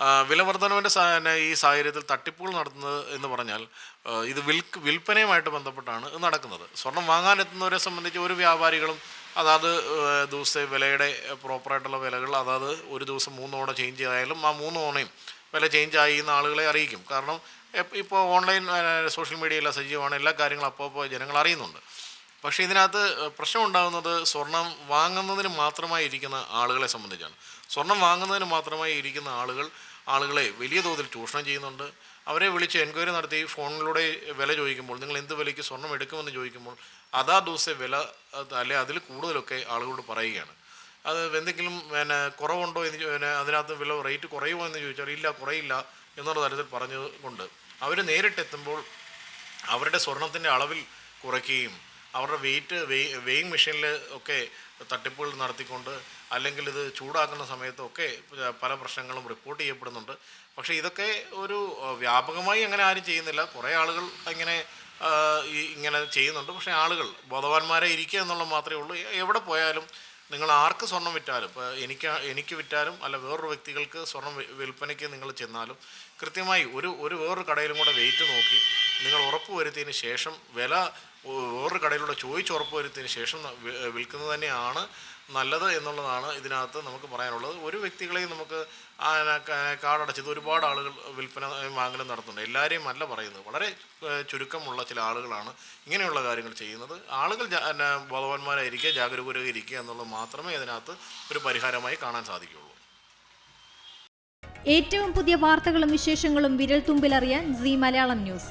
ആ, വില വർധനവിന്റെ സാ- ഈ സാഹചര്യത്തിൽ തട്ടിപ്പുകൾ നടത്തുന്നത് എന്ന് പറഞ്ഞാൽ ഇത് വിൽക്ക് വിൽപ്പനയുമായിട്ട് ബന്ധപ്പെട്ടാണ് നടക്കുന്നത്. സ്വർണം വാങ്ങാനെത്തുന്നവരെ സംബന്ധിച്ച് ഒരു വ്യാപാരികളും അതാത് ദിവസത്തെ വിലയുടെ പ്രോപ്പറായിട്ടുള്ള വിലകൾ അതാത് ഒരു ദിവസം മൂന്ന് ഓണ ചേഞ്ച് ആയാലും ആ മൂന്ന് ഓണയും വില ചേഞ്ച് ആയി എന്ന് ആളുകളെ അറിയിക്കും. കാരണം ഇപ്പോൾ ഓൺലൈൻ സോഷ്യൽ മീഡിയയിലെ സജീവമാണ്. എല്ലാ കാര്യങ്ങളും അപ്പോൾ അപ്പോൾ ജനങ്ങൾ അറിയുന്നുണ്ട്. പക്ഷേ ഇതിനകത്ത് പ്രശ്നം ഉണ്ടാകുന്നത് സ്വർണം വാങ്ങുന്നതിന് മാത്രമായി ഇരിക്കുന്ന ആളുകളെ സംബന്ധിച്ചാണ്. സ്വർണം വാങ്ങുന്നതിന് മാത്രമായി ഇരിക്കുന്ന ആളുകൾ ആളുകളെ വലിയ തോതിൽ ചൂഷണം ചെയ്യുന്നുണ്ട്. അവരെ വിളിച്ച് എൻക്വയറി നടത്തി ഫോണിലൂടെ വില ചോദിക്കുമ്പോൾ നിങ്ങൾ എന്ത് വിലയ്ക്ക് സ്വർണം എടുക്കുമെന്ന് ചോദിക്കുമ്പോൾ അതാ ദിവസത്തെ വില അല്ലെ അതിൽ കൂടുതലൊക്കെ ആളുകളോട് പറയുകയാണ്. അത് എന്തെങ്കിലും പിന്നെ കുറവുണ്ടോ എന്ന് പിന്നെ അതിനകത്ത് വില റേറ്റ് കുറയുമോ എന്ന് ചോദിച്ചാൽ ഇല്ല കുറയില്ല എന്നുള്ള തരത്തിൽ പറഞ്ഞുകൊണ്ട് അവർ നേരിട്ടെത്തുമ്പോൾ അവരുടെ സ്വർണത്തിന്റെ അളവിൽ കുറയ്ക്കുകയും അവരുടെ വെയിറ്റ് വെയ് വെയിങ് മെഷീനിൽ ഒക്കെ തട്ടിപ്പുകൾ നടത്തിക്കൊണ്ട് അല്ലെങ്കിൽ ഇത് ചൂടാക്കുന്ന സമയത്തൊക്കെ പല പ്രശ്നങ്ങളും റിപ്പോർട്ട് ചെയ്യപ്പെടുന്നുണ്ട്. പക്ഷേ ഇതൊക്കെ ഒരു വ്യാപകമായി അങ്ങനെ ആരും ചെയ്യുന്നില്ല. കുറേ ആളുകൾ ഇങ്ങനെ ഈ ഇങ്ങനെ ചെയ്യുന്നുണ്ട്. പക്ഷേ ആളുകൾ ബോധവാന്മാരെ ഇരിക്കുക എന്നുള്ളത് മാത്രമേ ഉള്ളൂ. എവിടെ പോയാലും നിങ്ങൾ ആർക്ക് സ്വർണം വിറ്റാലും ഇപ്പോൾ എനിക്ക് എനിക്ക് വിറ്റാലും അല്ല വേറൊരു വ്യക്തികൾക്ക് സ്വർണം വിൽപ്പനയ്ക്ക് നിങ്ങൾ ചെന്നാലും കൃത്യമായി ഒരു ഒരു വേറൊരു കടയിലും കൂടെ വെയിറ്റ് നോക്കി നിങ്ങൾ ഉറപ്പ് വരുത്തിയതിന് ശേഷം വില വേറൊരു കടയിലൂടെ ചോദിച്ച് ഉറപ്പ് വരുത്തിയതിന് ശേഷം വിൽക്കുന്നത് തന്നെയാണ് നല്ലത് എന്നുള്ളതാണ് ഇതിനകത്ത് നമുക്ക് പറയാനുള്ളത്. ഒരു വ്യക്തികളെയും നമുക്ക് കാടടച്ചത് ഒരുപാട് ആളുകൾ വിൽപ്പന വാങ്ങലും നടത്തുന്നുണ്ട്. എല്ലാവരെയും അല്ല പറയുന്നത്. വളരെ ചുരുക്കമുള്ള ചില ആളുകളാണ് ഇങ്ങനെയുള്ള കാര്യങ്ങൾ ചെയ്യുന്നത്. ആളുകൾ ബോധവാന്മാരായിരിക്കുക ജാഗരൂകരായിരിക്കുക എന്നുള്ളത് മാത്രമേ ഇതിനകത്ത് ഒരു പരിഹാരമായി കാണാൻ സാധിക്കുകയുള്ളൂ. ഏറ്റവും പുതിയ വാർത്തകളും വിശേഷങ്ങളും വിരൽ തുമ്പിലറിയാൻ സി മലയാളം ന്യൂസ്.